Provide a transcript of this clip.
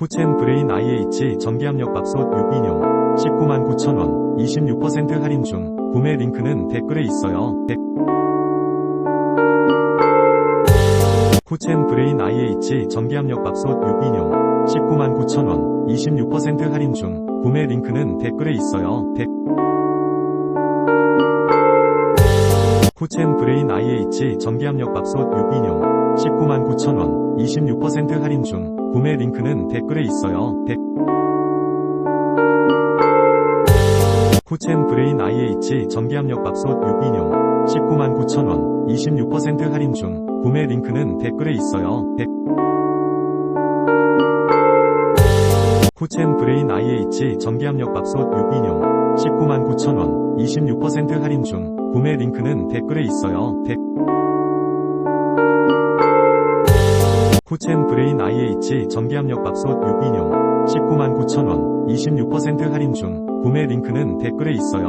코첸 브레인 IH 전기압력 밥솥 6인용 19만 9천원 26% 할인 중 구매 링크는 댓글에 있어요. 댓- 코첸 브레인 IH 전기압력 밥솥 6인용 19만 9천원 26% 할인 중 구매 링크는 댓글에 있어요. 댓- 코첸 브레인 IH 전기압력 밥솥 6인용 19만 9천원 26% 할인 중 구매 링크는 댓글에 있어요. 댓- 코첸 브레인 IH 전기압력 밥솥 6인용 19만 9천원 26% 할인 중 구매 링크는 댓글에 있어요. 댓- 코첸 브레인 IH 전기압력 밥솥 6인용 19만 9천원 26% 할인 중 구매 링크는 댓글에 있어요. 댓- 코첸 브레인 IH 전기압력 밥솥 6인용 19만 9천원 26% 할인 중 구매 링크는 댓글에 있어요.